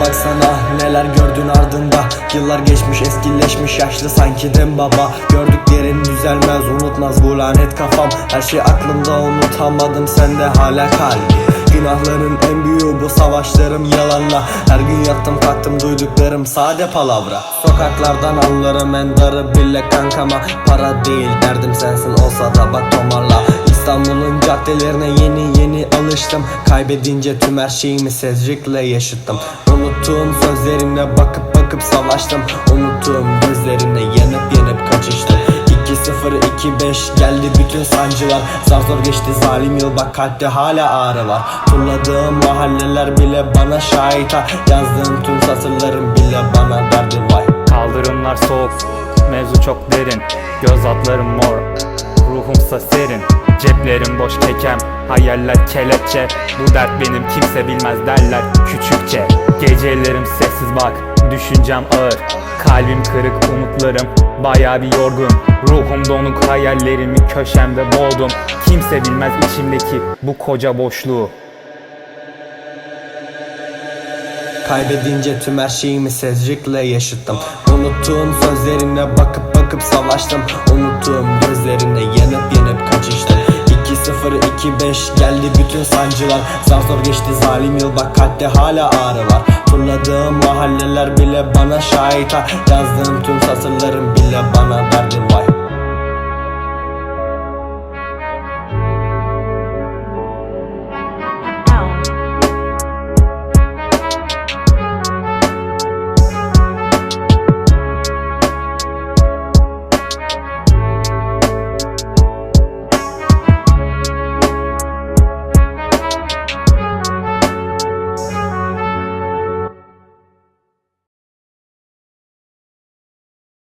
baksana neler gördün ardında. Yıllar geçmiş eskileşmiş yaşlı sanki dem baba. Gördüklerin düzelmez unutmaz bu lanet kafam. Her şey aklımda unutamadım sende hala kalbi Günahların en büyüğü bu savaşlarım yalanla. Her gün yattım kalktım duyduklarım sade palavra. Sokaklardan anlarım en darı bile kankama. Para değil derdim sensin olsa da bak tomarla. İstanbul'un caddelerine yeni yeni alıştım Kaybedince tüm her şeyimi Cedric'le yaşıttım. Unuttuğum sözlerine bakıp bakıp savaştım. Unuttuğum gözlerine yanıp yanıp kaçıştım. 2-0-2-5 geldi bütün sancılar. Zar zor geçti zalim yıl bak kalpte hala ağrı var. Turladığım mahalleler bile bana şahit ha. Yazdığım tüm satırlarım bile bana derdi vay. Kaldırımlar soğuk, mevzu çok derin. Göz altlarım mor, ruhumsa serin Ceplerim boş kekem, hayaller kelepçe. Bu dert benim kimse bilmez derler küçükçe. Gecelerim sessiz bak, düşüncem ağır. Kalbim kırık, umutlarım baya bir yorgun. Ruhum donuk, hayallerimi köşemde boğdum. Kimse bilmez içimdeki bu koca boşluğu. Kaybedince tüm her şeyimi Cedric'le yaşıttım. Unuttuğum sözlerine bakıp bakıp savaştım. Unuttuğum 2-0-2-5 geldi bütün sancılar. Zar zor geçti zalim yıl bak kalpte hala ağrı var. Turladığım mahalleler bile bana şahit Yazdığım tüm satırlarım